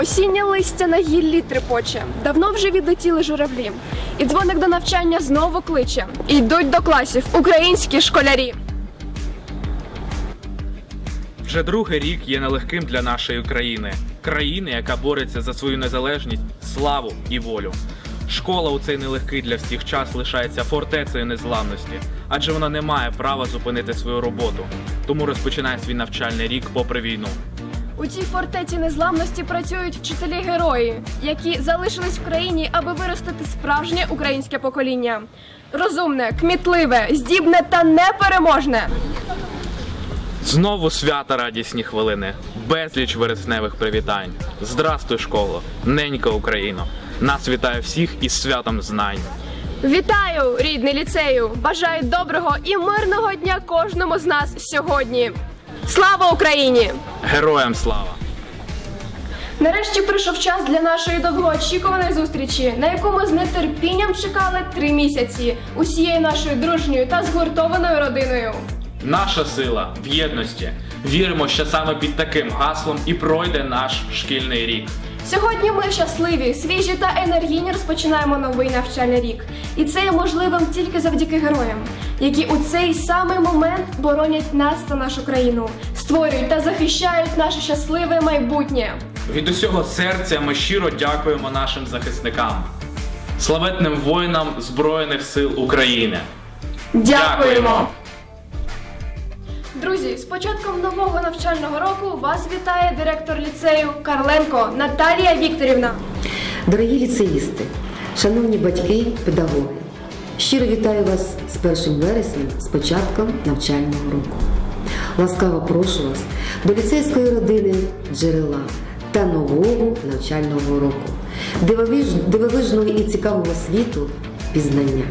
Осіннє листя на гіллі трепоче, давно вже відлетіли журавлі. І дзвоник до навчання знову кличе. Йдуть до класів українські школярі. Вже другий рік є нелегким для нашої країни, країни, яка бореться за свою незалежність, славу і волю. Школа у цей нелегкий для всіх час лишається фортецею незламності, адже вона не має права зупинити свою роботу, тому розпочинає свій навчальний рік попри війну. У цій фортеці незламності працюють вчителі герої, які залишились в країні, аби виростити справжнє українське покоління. Розумне, кмітливе, здібне та непереможне. Знову свята радісні хвилини, безліч вересневих привітань. Здрастуй, школо, ненька Україно! Нас вітає всіх із святом знань. Вітаю, рідний ліцею! Бажаю доброго і мирного дня кожному з нас сьогодні. Слава Україні! Героям слава! Нарешті прийшов час для нашої довгоочікуваної зустрічі, на яку ми з нетерпінням чекали три місяці усією нашою дружньою та згуртованою родиною. Наша сила в єдності. Віримо, що саме під таким гаслом і пройде наш шкільний рік. Сьогодні ми щасливі, свіжі та енергійні розпочинаємо новий навчальний рік. І це є можливим тільки завдяки героям, які у цей самий момент боронять нас та нашу країну, створюють та захищають наше щасливе майбутнє. Від усього серця ми щиро дякуємо нашим захисникам, славетним воїнам Збройних сил України. Дякуємо! Друзі, з початком нового навчального року вас вітає директор ліцею Карленко Наталія Вікторівна. Дорогі ліцеїсти, шановні батьки, педагоги, щиро вітаю вас з 1 вересня, з початком навчального року. Ласкаво прошу вас до ліцейської родини джерела та нового навчального року, дивовиж- дивовижного і цікавого світу пізнання.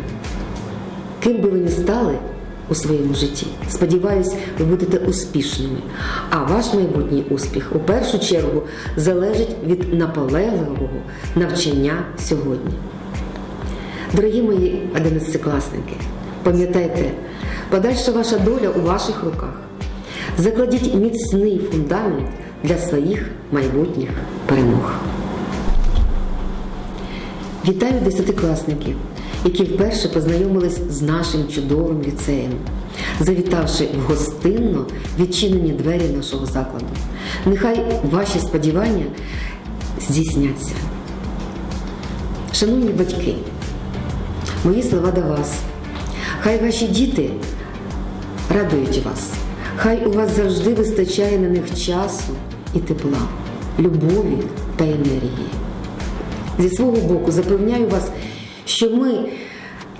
Ким би ви не стали у своєму житті, сподіваюсь, ви будете успішними. А ваш майбутній успіх у першу чергу залежить від наполегливого навчання сьогодні. Дорогі мої одинадцятикласники, пам'ятайте, подальша ваша доля у ваших руках. Закладіть міцний фундамент для своїх майбутніх перемог. Вітаю десятикласників, які вперше познайомились з нашим чудовим ліцеєм, завітавши в гостинно відчинені двері нашого закладу. Нехай ваші сподівання здійсняться. Шановні батьки, мої слова до вас. Хай ваші діти радують вас. Хай у вас завжди вистачає на них часу і тепла, любові та енергії. Зі свого боку запевняю вас, що ми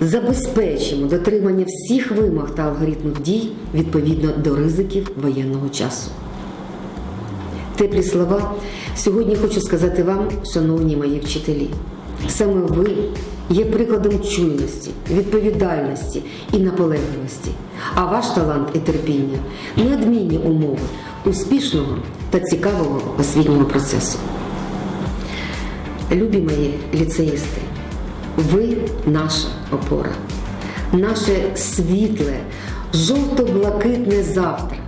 забезпечимо дотримання всіх вимог та алгоритмів дій відповідно до ризиків воєнного часу. Теплі слова сьогодні хочу сказати вам, шановні мої вчителі. Саме ви є прикладом чуйності, відповідальності і наполегливості, а ваш талант і терпіння неодмінні умови успішного та цікавого освітнього процесу. Любі мої ліцеїсти, ви наша опора, наше світле, жовто-блакитне завтра.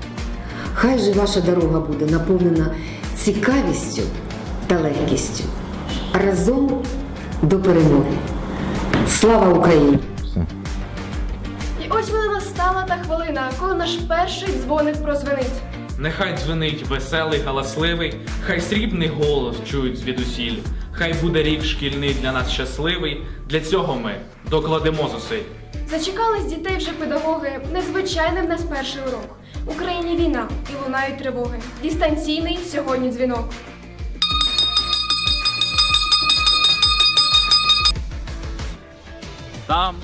Хай же ваша дорога буде наповнена цікавістю та легкістю. Разом до перемоги. Слава Україні! І ось вона настала та хвилина, коли наш перший дзвоник прозвенить. Нехай дзвенить веселий, галасливий, хай срібний голос чують звідусіль. Хай буде рік шкільний для нас щасливий. Для цього ми докладемо зусиль. Зачекались дітей вже педагоги, незвичайним в нас перший урок. В Україні війна і лунають тривоги. Дистанційний сьогодні дзвінок. Там,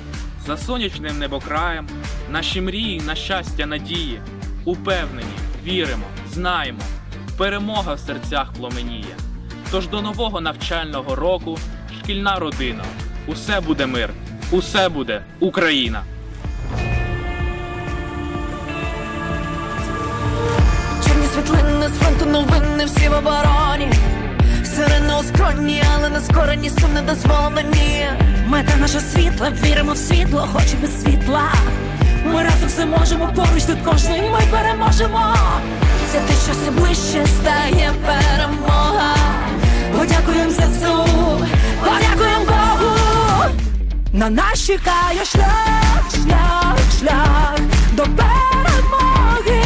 за сонячним небокраєм, наші мрії, на щастя, надії, упевнені, віримо, знаємо, перемога в серцях пломеніє. Тож до нового навчального року шкільна родина, усе буде мир, усе буде Україна. Чорні світлини з фронту новини всі в обороні. Сирени у але не скорені, сум не дозволені. Мета наша світла, віримо в світло, хоч і без світла. Ми разом все можемо, поруч тут кожний ми переможемо. Це те, що все ближче стає перемога. Подякуєм ЗСУ, подякуємо Богу. На нас чекає шлях, шлях, шлях до перемоги.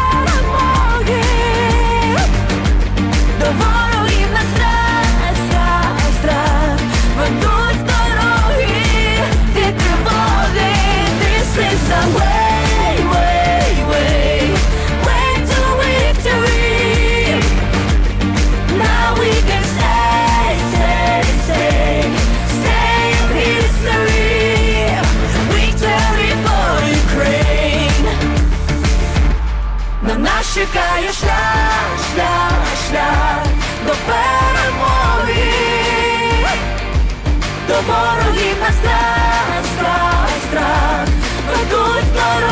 До ворогів ведуть дороги.